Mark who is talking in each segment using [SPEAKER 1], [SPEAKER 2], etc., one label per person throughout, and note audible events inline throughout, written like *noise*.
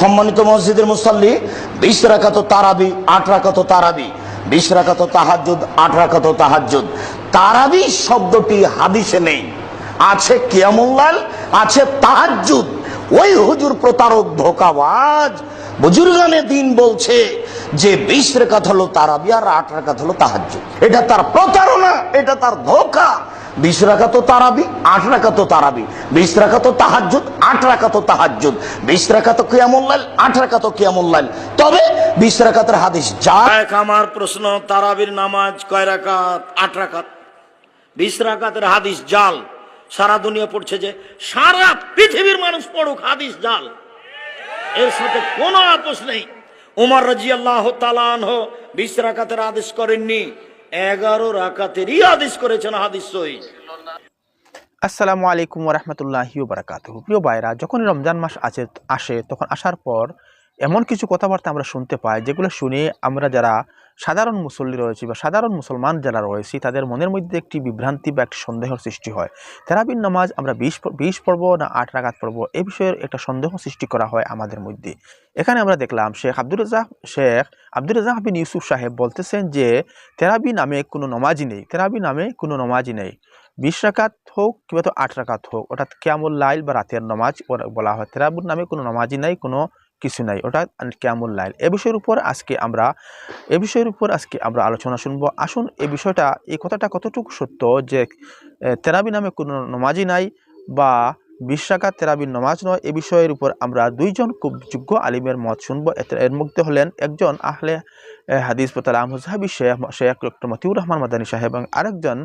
[SPEAKER 1] সম্মানিত মসজিদের মুসাল্লি, বিশ রাখাত তারাবি, আট রাখাত তারাবি। বিশ রাখাত তাহাজুদ আট রাখাত তাহাজুদ তারাবি শব্দটি হাদিসে নেই। আছে কিয়ামুল্লাল আছে তাহাজুদ ওই হুজুর প্রতারক, ধোকাবাজ। বুজুর্গানে দিন বলছে যে বিশ রেখাত হলো তারাবি আর আট রেখাত হলো তাহাজুদ এটা তার প্রতারণা, এটা তার ধোকা। বিশ রাখা তো তারাবি আট রাখা তো তারাবি বিশ রাখা তো তাহাজুদ আট রাখা তো তাহাজুদ বিশ রাখা তো কিয়ামুল্লাল আট রাখা তো কিয়ামুল্লাল তবে বিশ রাখাতের হাদিস যা আমার প্রশ্ন তারাবির নামাজ কয় রাকাত? আট রাকাত। বিশ রাকাতের হাদিস জাল। সারা দুনিয়া পড়ছে যে সারা পৃথিবীর মানুষ পড়ুক হাদিস জাল। এর সাথে কোনো আপোষ নেই। উমর রাজি আল্লাহ তালানহ বিশ রাকাতের আদেশ করেননি, এগারো রাকাতেরই আদেশ করেছেন হাদিস সহি।
[SPEAKER 2] আসসালামু আলাইকুম রহমতুল্লাহি বারাকাত প্রিয় বাইরা যখন রমজান মাস আছে, আসে, তখন আসার পর এমন কিছু কথাবার্তা আমরা শুনতে পাই, যেগুলো শুনে আমরা যারা সাধারণ মুসল্লি রয়েছে বা সাধারণ মুসলমান যারা রয়েছে, তাদের মনের মধ্যে একটি বিভ্রান্তি বা একটি সন্দেহের সৃষ্টি হয়। তেরাবিন নামাজ আমরা বিশ বিশ পর্ব না আট রাগাত পর্ব, এ বিষয়ের একটা সন্দেহ সৃষ্টি করা হয় আমাদের মধ্যে। এখানে আমরা দেখলাম শেখ আব্দুর রাজাক শেখ আব্দুর রাজাক বিন ইউসুফ সাহেব বলতেছেন যে, তেরাবি নামে কোনো নমাজই নেই, তেরাবি নামে কোনো নমাজই নেই। বিশ রাকাত হোক কিংবা তো আট রাকাত হোক, অর্থাৎ ক্যামুল লাইল বা রাতের নমাজ বলা হয়, তেরাবুর নামে কোনো নমাজই নাই, কোনো কিছু নাই। ওটা ক্যামুল লাইল এ বিষয়ের উপর আজকে আমরা এ বিষয়ের উপর আজকে আমরা আলোচনা শুনব। আসুন এই বিষয়টা এই কথাটা কতটুকু সত্য যে এ, তেরাবি নামে কোনো নমাজই নাই বা বিশ রাকাত তেরাবির নমাজ নয় এ বিষয়ের উপর আমরা দুইজন খুব যোগ্য আলিমের মত শুনব। এতে- এর মধ্যে হলেন একজন আহলে এ, হাদিস পোতালা মুজাহাবি শেখ শেখ ডক্টর মতিউর রহমান মাদানী সাহেব এবং আরেকজন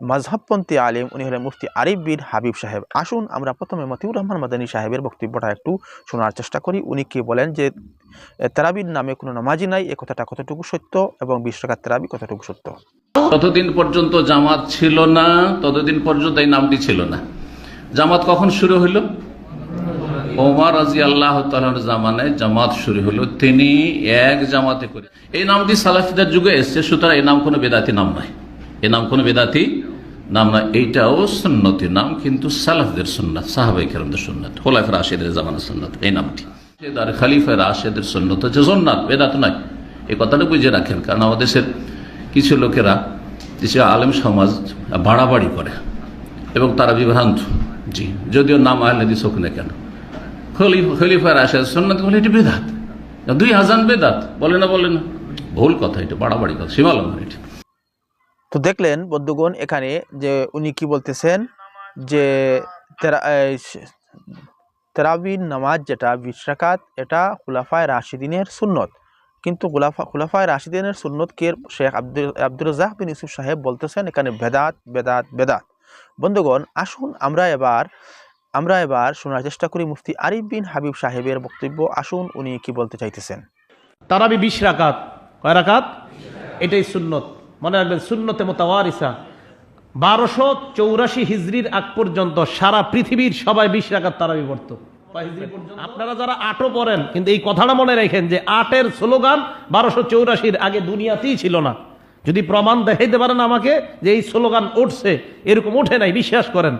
[SPEAKER 2] মাজহাবপন্থী আলিম উনি হলেন মুফতি আরিফ বিন হাবিব সাহেব। আসুন আমরা প্রথমে মতিউর রহমান মাদানী সাহেবের বক্তব্যটা একটু শোনার চেষ্টা করি। উনি কি বলেন যে এ, তেরাবির নামে কোনো নামাজি নাই এ কথাটা কতটুকু সত্য এবং বিশ টাকার তেরাবি কতটুকু সত্য?
[SPEAKER 3] ততদিন পর্যন্ত জামাত ছিল না ততদিন পর্যন্ত এই নামটি ছিল না। জামাত কখন শুরু হলো ওমর রাজি আল্লাহ তালার জামানায় জামাত শুরু হলো তিনি এক জামাতে করে এই নামটি সালাফিদের যুগে এসছে সুতরাং এই নাম কোনো বেদাতি নাম নয়। এই নাম কোনো বেদাতি নাম নয় এইটাও সুন্নতি নাম কিন্তু সালাফদের সুন্নাত সাহাবাই কেরমদের সুন্নাত হোলাফের আশেদের জামানের সুন্নাত, এই নামটি। আর খালিফের আশেদের সুন্নত হচ্ছে জন্নাত, বেদাত নয়। এই কথাটা বুঝে রাখেন, কারণ আমাদের দেশের কিছু লোকেরা, দেশে আলেম সমাজ বাড়াবাড়ি করে এবং তারা বিভ্রান্ত। জি, যদিও নাম আহলে দিস হোক না কেন। খলিফ- আসে সন্ন্যত বলে এটি বেদাত। দুই হাজান বেদাত, বলে না বলে না। ভুল কথা, এটা বাড়াবাড়ি কথা, সীমালঙ্ঘন এটি।
[SPEAKER 2] তো দেখলেন বন্ধুগণ, এখানে যে উনি কি বলতেছেন যে তেরা এই তেরাবির নামাজ যেটা, বিশ এটা খুলাফায় রাশিদিনের সুন্নত। কিন্তু খুলাফা খুলাফায় রাশিদিনের সুন্নত কে শেখ আব্দুল আব্দুর রাজাক বিন ইউসুফ সাহেব বলতেছেন, এখানে বেদাত বেদাত বেদাত। বন্ধুগণ, আসুন আমরা এবার আমরা এবার শোনার চেষ্টা করি মুফতি আরিফ বিন হাবিব সাহেবের বক্তব্য। আসুন উনি কি বলতে চাইতেছেন।
[SPEAKER 4] তারাবি বিশ রাকাত। কয় রাকাত? এটাই সুন্নত। মনে রাখবেন, সুন্নতে মোতাওয়ারিসা। বারোশো চৌরাশি হিজড়ির আগ পর্যন্ত সারা পৃথিবীর সবাই বিশ কয় হিজরি পর্যন্ত? আপনারা যারা আটও পড়েন, কিন্তু এই কথাটা মনে রাখেন যে আটের স্লোগান বারোশো চৌরাশির আগে দুনিয়াতেই ছিল না। যদি প্রমাণ দেখাইতে পারেন আমাকে যে এই স্লোগান উঠছে, এরকম ওঠে নাই, বিশ্বাস করেন।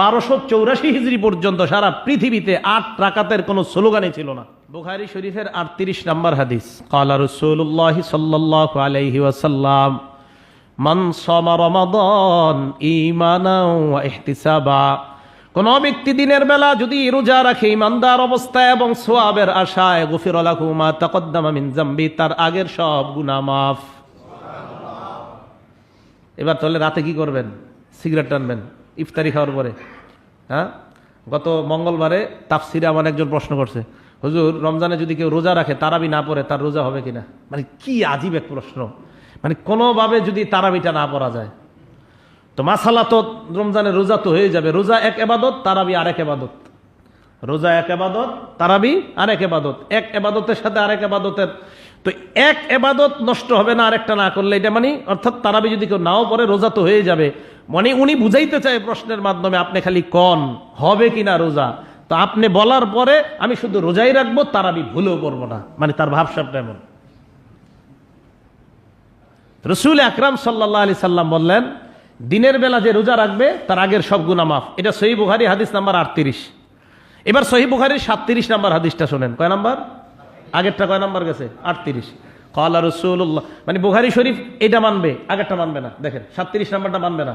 [SPEAKER 4] বারোশো চৌরাশি হিজড়ি পর্যন্ত সারা পৃথিবীতে আট রাকাতের কোনো স্লোগানই ছিল না। বুখারি শরীফের আটত্রিশ নম্বর হাদিস, কালা রসুল্লাহ সাল্লাহ আলাইহি ওয়াসাল্লাম মান সমা কোন ব্যক্তি দিনের বেলা যদি রোজা রাখে ইমানদার অবস্থায় এবং সোয়াবের আশায়, গফির লাহু তাকদ্দামা জামবি, তার আগের সব গুনাহ মাফ। এবার তাহলে রাতে কি করবেন? সিগারেট টানবেন, ইফতারি খাওয়ার পরে। হ্যাঁ? গত মঙ্গলবারে তাফসিরে আমার একজন প্রশ্ন করছে, হুজুর, রমজানে যদি কেউ রোজা রাখে, তারাবি না পড়ে, তার রোজা হবে কিনা? মানে কি আজীব এক প্রশ্ন। মানে কোনোভাবে যদি তারাবিটা না পড়া যায়। তো মাসালা তো রমজানের রোজা তো হয়ে যাবে। রোজা এক এবাদত, তারাবি আরেক এবাদত। রোজা এক এবাদত, তারাবি আরেক এবাদত। এক এবাদতের সাথে আরেক এবাদতের তো এক এবাদত নষ্ট হবে না আরেকটা না করলে এটা মানে অর্থাৎ তারাবি যদি কেউ নাও পরে রোজা তো হয়ে যাবে। মানে উনি বুঝাইতে চায় প্রশ্নের মাধ্যমে আপনি খালি কন, হবে কি না রোজা। তো আপনি বলার পরে আমি শুধু রোজাই রাখব, তারাবি ভুলেও পড়ব না। মানে তার ভাবসাবটা এমন। রসুল আকরাম সাল্লাহ আলি সাল্লাম বললেন, দিনের বেলা যে রোজা রাখবে, তার আগের সব গুণা মাফ। এটা সই বুহারি হাদিস নাম্বার আটত্রিশ। এবার সহি বুখারির সাতত্রিশ নাম্বার হাদিসটা শোনেন। কয় নাম্বার? আগেরটা কয় নাম্বার গেছে? আটত্রিশ। কলা রসুল্লাহ মানে বুখারি শরীফ এটা মানবে, আগেরটা মানবে না। দেখেন, সাতত্রিশ নাম্বারটা মানবে না।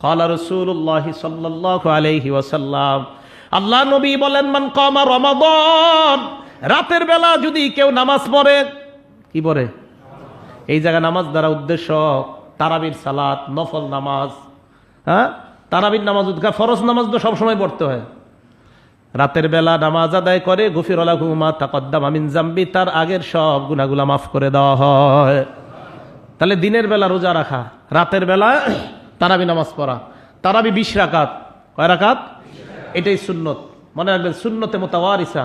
[SPEAKER 4] কলা রসুল্লাহ সাল্লাহ আলহি ওয়াসাল্লাম। আল্লাহ নবী বলেন, মান কমা রমাদন। রাতের বেলা যদি কেউ নামাজ পড়ে, কি পড়ে? এই জায়গায় নামাজ দ্বারা উদ্দেশ্য তারাবির সালাত, নফল নামাজ হ্যাঁ? তারাবির নামাজ উদ্গা ফরজ নামাজ তো সবসময় পড়তে হয়। রাতের বেলা নামাজ আদায় করে, গফির ঘুমা তাকদ্দাম আমিন জাম্বি তার আগের সব গুনাগুলা মাফ করে দেওয়া হয়। তাহলে দিনের বেলা রোজা রাখা, রাতের বেলা *clears throat* তারাবি নামাজ পড়া। তারাবি বিশ রাকাত। কয় রাকাত? এটাই সুন্নত। মনে রাখবেন, সুন্নতে মোতাওয়ারিসা।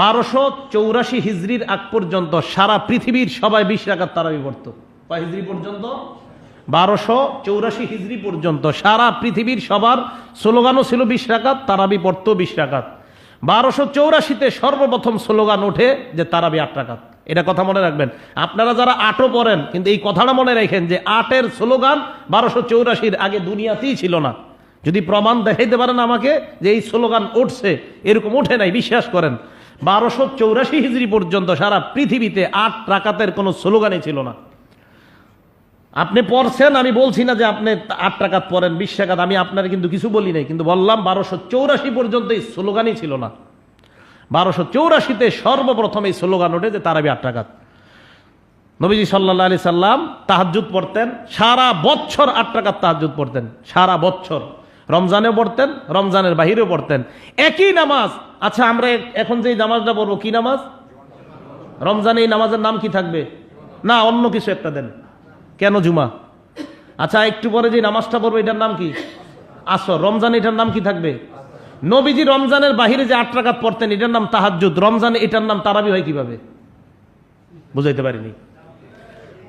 [SPEAKER 4] বারোশো চৌরাশি হিজড়ির আগ পর্যন্ত সারা পৃথিবীর সবাই বিশ রাকাত তারাবি পড়তো। হিজড়ি পর্যন্ত? বারোশো চৌরাশি হিজড়ি পর্যন্ত সারা পৃথিবীর সবার স্লোগানও ছিল বিশ রাকাত, তারাবি পড়ত বিশ রাকাত। বারোশো চৌরাশিতে সর্বপ্রথম স্লোগান ওঠে যে তারাবি আট রাখাত এটা কথা মনে রাখবেন। আপনারা যারা আটও পড়েন, কিন্তু এই কথাটা মনে রাখেন যে আটের স্লোগান বারোশো চৌরাশির আগে দুনিয়াতেই ছিল না। যদি প্রমাণ দেখাইতে পারেন আমাকে যে এই স্লোগান উঠছে, এরকম ওঠে নাই, বিশ্বাস করেন। বারোশো চৌরাশি হিজড়ি পর্যন্ত সারা পৃথিবীতে আট টাকাতের কোনো স্লোগানই ছিল না। আপনি পড়ছেন, আমি বলছি না যে আপনি আট টাকাত পড়েন, বিশ টাকাত আমি আপনার কিন্তু কিছু বলি নাই, কিন্তু বললাম বারোশো চৌরাশি পর্যন্ত এই স্লোগানই ছিল না। বারোশো চৌরাশিতে সর্বপ্রথম এই স্লোগান ওঠে যে তারাবি আট টাকাত নবীজি সাল্লাহ আলি সাল্লাম তাহাজুদ পড়তেন, সারা বছর আট টাকার তাহাজুদ পড়তেন, সারা বছর। রমজানেও পড়তেন, রমজানের বাহিরেও পড়তেন। একই নামাজ আচ্ছা আমরা এখন যে নামাজটা পড়ব, কি নামাজ? রমজানে এই নামাজের নাম কি থাকবে? না, অন্য কিছু একটা দেন। কেন জুমা? আচ্ছা একটু পরে যে নামাজটা পড়ব, এটার নাম কি? আসর। রমজান এটার নাম কি থাকবে? নবীজি রমজানের বাহিরে যে আট রাকাত পড়তেন, এটার নাম তাহাজ্জুদ। রমজান এটার নাম তারাবি হয় কীভাবে? বুঝাইতে পারিনি।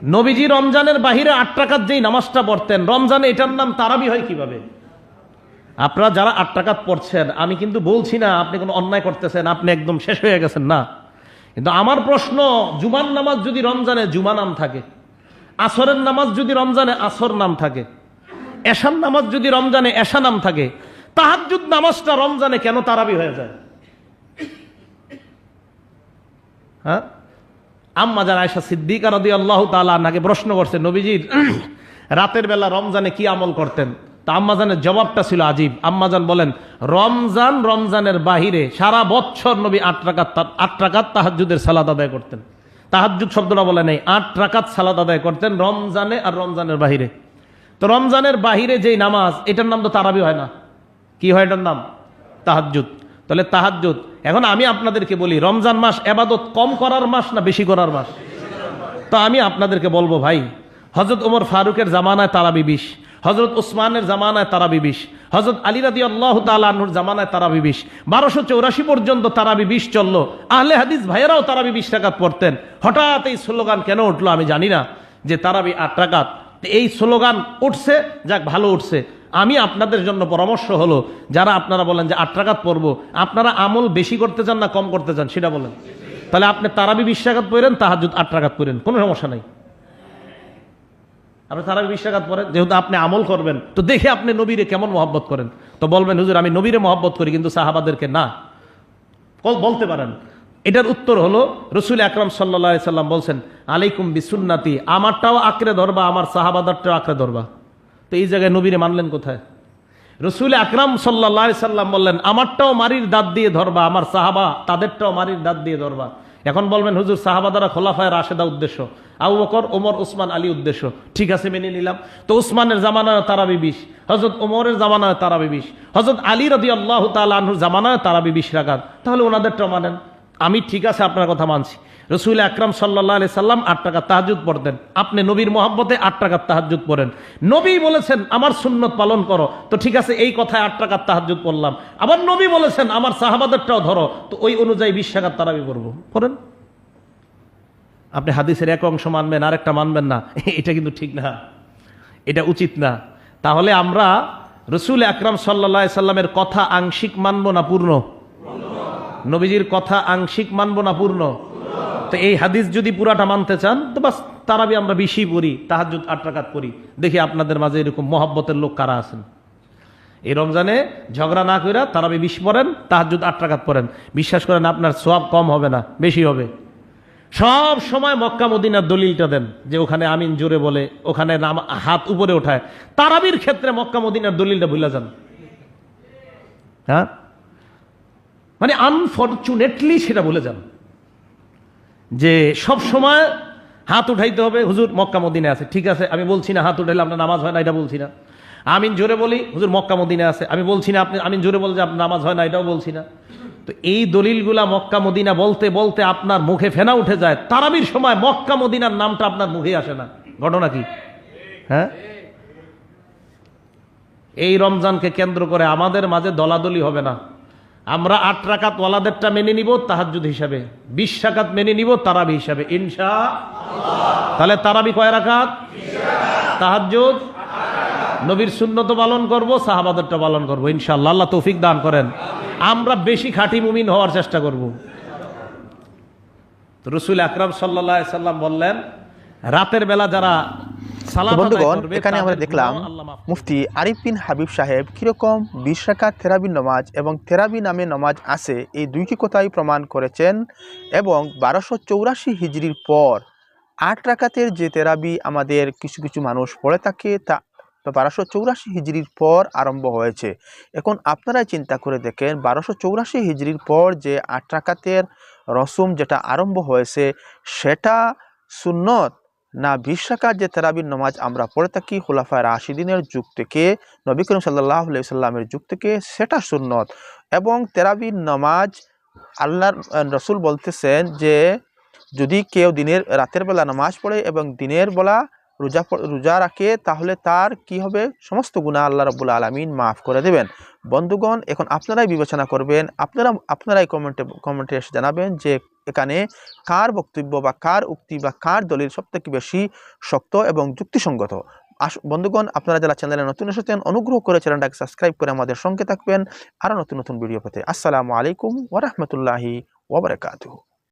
[SPEAKER 4] নবীজি রমজানের বাহিরে আট টাকাত যেই নামাজটা পড়তেন, রমজানে এটার নাম তারাবি হয় কীভাবে? আপনারা যারা আট টাকাত পড়ছেন, আমি কিন্তু বলছি না আপনি কোনো অন্যায় করতেছেন, আপনি একদম শেষ হয়ে গেছেন, না। কিন্তু আমার প্রশ্ন, জুমার নামাজ যদি রমজানে জুমা নাম থাকে, আসরের নামাজ যদি রমজানে আসর নাম থাকে এশান নামাজ যদি রমজানে এশা নাম থাকে, তাহাজ্জুদ নামাজটা রমজানে কেন তারাবি হয়ে যায়? হ্যাঁ? আম্মা যান আয়সা সিদ্দিকা রদি আল্লাহ তালা নাকে প্রশ্ন করছে, নবীজির *clears throat* রাতের বেলা রমজানে কি আমল করতেন? তা আম্মাজানের জবাবটা ছিল আজীব। আম্মাজান বলেন, রমজান রমজানের বাহিরে সারা বছর নবী আট রাকাত আট রাকাত তাহাজুদের সালাদ আদায় করতেন। তাহাজুদ শব্দটা বলে নেই, আট রাকাত সালাদ আদায় করতেন রমজানে আর রমজানের বাহিরে। তো রমজানের বাহিরে যেই নামাজ, এটার নাম তো তারাবি হয় না। কি হয় এটার নাম? তাহাজ্জুদ। তাহলে তাহাজ্জুদ, এখন আমি আপনাদেরকে বলি, রমজান মাস এবাদত কম করার মাস না বেশি করার মাস? তো আমি আপনাদেরকে বলব ভাই হজরত ওমর ফারুকের জামানায় তারাবি বিশ। হজরত উসমানের জামানায় তারাবি বিশ হজরত আলী রাদি আল্লাহ তালুর জামানায় তারাবি বিশ, বারোশো চৌরাশি পর্যন্ত তারাবি বিশ চলল। আহলে হাদিস ভাইয়েরাও তারাবি বিশ টাকাত পড়তেন। হঠাৎ এই স্লোগান কেন উঠল আমি জানি না, যে তারাবি আট টাকাত এই স্লোগান উঠছে, যাক ভালো উঠছে। আমি আপনাদের জন্য পরামর্শ হলো, যারা আপনারা বলেন যে আট টাকাত পড়ব, আপনারা আমল বেশি করতে চান না কম করতে চান, সেটা বলেন। তাহলে আপনি তারাবি বিশ টাকাত পড়েন তাহাজুদ আট টাকাত পড়েন, কোনো সমস্যা নাই। আপনি তারাবি বিশ টাকাত পড়েন, যেহেতু আপনি আমল করবেন, তো দেখে আপনি নবীরে কেমন মহব্বত করেন? তো বলবেন, হুজুর, আমি নবীরে মহব্বত করি, কিন্তু সাহাবাদেরকে না। বলতে পারেন। এটার উত্তর হলো, রসুল আকরাম সাল্লা সাল্লাম বলছেন, আলাইকুম বিসুন্নাতি, আমারটাও আঁকড়ে ধরবা, আমার সাহাবাদারটাও আঁকড়ে ধরবা। তো এই জায়গায় নবীরে মানলেন কোথায়? রসুল আকরাম সাল্লা সাল্লাম বললেন, আমারটাও মারির দাঁত দিয়ে ধরবা, আমার সাহাবা তাদেরটাও মারির দাঁত দিয়ে ধরবা। এখন বলবেন, হুজুর, সাহাবাদারা খোলাফায় রাশেদা উদ্দেশ্য। আবু বকর, ওমর, উসমান, আলী উদ্দেশ্য। ঠিক আছে, মেনে নিলাম। তো উসমানের জামানায় তারাবি বিশ হজরত ওমরের জামানায় তারাবি বিশ হজরত আলী রদি আল্লাহ তালুর জামানায় তারাবি বিশ রাখাত তাহলে ওনাদেরটা মানেন। আমি ঠিক আছে, আপনার কথা মানছি। রসুল আকরাম সাল্লাহ আলি সাল্লাম আট টাকা তাহাজুদ পড়তেন। আপনি নবীর মহাব্বতে আট টাকার তাহাজুদ পড়েন। নবী বলেছেন, আমার সুন্নত পালন করো। তো ঠিক আছে, এই কথায় আট টাকার তাহাজুদ পড়লাম। আবার নবী বলেছেন, আমার সাহাবাদেরটাও ধরো। তো ওই অনুযায়ী বিশ টাকার তারাবি করব পড়েন? আপনি হাদিসের এক অংশ মানবেন, আরেকটা মানবেন না। *laughs* এটা কিন্তু ঠিক না। এটা উচিত না। তাহলে আমরা রসুল আকরাম সাল্লা সাল্লামের কথা আংশিক মানবো না পূর্ণ? নবীজির কথা আংশিক মানবো না পূর্ণ? তো এই হাদিস যদি পুরাটা মানতে চান, তো বাস তারাবি আমরা বেশি পড়ি তাহাজুদ আট রাকাত পড়ি। দেখি আপনাদের মাঝে এরকম মহাব্বতের লোক কারা আছেন? এই রমজানে ঝগড়া না কইরা তারাবি বিশ পড়েন তাহাজুদ আট রাকাত পড়েন। বিশ্বাস করেন আপনার সব কম হবে না, বেশি হবে। সব সময় মক্কা মদিনার দলিলটা দেন, যে ওখানে আমিন জোরে বলে, ওখানে নাম হাত উপরে ওঠায়। তারাবির ক্ষেত্রে মক্কা মদিনার দলিলটা ভুলে যান। হ্যাঁ? মানে আনফর্চুনেটলি সেটা ভুলে যান। যে সব সময় হাত উঠাইতে হবে, হুজুর মক্কা মদিনে আছে। ঠিক আছে, আমি বলছি না হাত উঠাইলে আপনার নামাজ হয় না, এটা বলছি না। আমিন জোরে বলি, হুজুর মক্কা মদিনে আছে। আমি বলছি না আপনি আমিন জোরে বলে যে আপনার নামাজ হয় না, এটাও বলছি না। তো এই দলিলগুলা মক্কা মদিনা বলতে বলতে আপনার মুখে ফেনা উঠে যায়। তারাবির সময় মক্কা মদিনার নামটা আপনার মুখে আসে না। ঘটনা কি? হ্যাঁ? এই রমজানকে কেন্দ্র করে আমাদের মাঝে দলাদলি হবে না। আমরা আট রাকাত ওয়ালাদেরটা মেনে নিব তাহাজুদ হিসাবে। বিশ রাকাত মেনে নিব তারাবি হিসাবে। ইনশা তাহলে তারাবি কয় রাকাত? তাহাজুদ নবীর শূন্যত পালন করব সাহাবাদেরটা পালন করব। ইনশাআল্লাহ আল্লাহ তৌফিক দান করেন। আমরা বেশি খাঁটি মুমিন হওয়ার চেষ্টা করব। রসুল আকরাম সাল্লাহ সাল্লাম বললেন রাতের বেলা যারা
[SPEAKER 2] বন্ধুগণ এখানে আমরা দেখলাম। মুফতি আরিফ বিন হাবিব সাহেব কীরকম বিশ রাকাত থেরাবি নমাজ এবং থেরাবি নামে নমাজ আছে এই দুইটি কথাই প্রমাণ করেছেন এবং বারোশো চৌরাশি হিজড়ির পর আট রাকাতের যে তেরাবি আমাদের কিছু কিছু মানুষ পড়ে থাকে তা বারোশো চৌরাশি হিজড়ির পর আরম্ভ হয়েছে। এখন আপনারাই চিন্তা করে দেখেন বারোশো চৌরাশি হিজড়ির পর যে আট রাকাতের রসুম যেটা আরম্ভ হয়েছে সেটা সুন্নত না বিশ যে তেরাবির নমাজ আমরা পড়ে থাকি খোলাফায় রাশিদিনের যুগ থেকে নবী করিম সাল্লাহ সাল্লামের যুগ থেকে সেটা সুন্নত। এবং তেরাবির নমাজ আল্লাহর আহ, রসুল বলতেছেন যে যদি কেউ দিনের রাতের বেলা নামাজ পড়ে এবং দিনের বেলা রোজা রোজা রাখে, তাহলে তার কি হবে? সমস্ত গুণা আল্লাহ রব্বুল আলমিন মাফ করে দেবেন। বন্ধুগণ, এখন আপনারাই বিবেচনা করবেন, আপনারা, আপনারাই কমেন্টে কমেন্টে এসে জানাবেন যে এখানে কার বক্তব্য বা কার উক্তি বা কার দলিল সব থেকে বেশি শক্ত এবং যুক্তিসঙ্গত। আস, বন্ধুগণ, আপনারা যারা চ্যানেলে নতুন এসেছেন, অনুগ্রহ করে চ্যানেলটাকে সাবস্ক্রাইব করে আমাদের সঙ্গে থাকবেন। আরও নতুন নতুন ভিডিও পেতে। আসসালামু আলাইকুম ওরহমতুল্লাহি ওবরাকাতুহু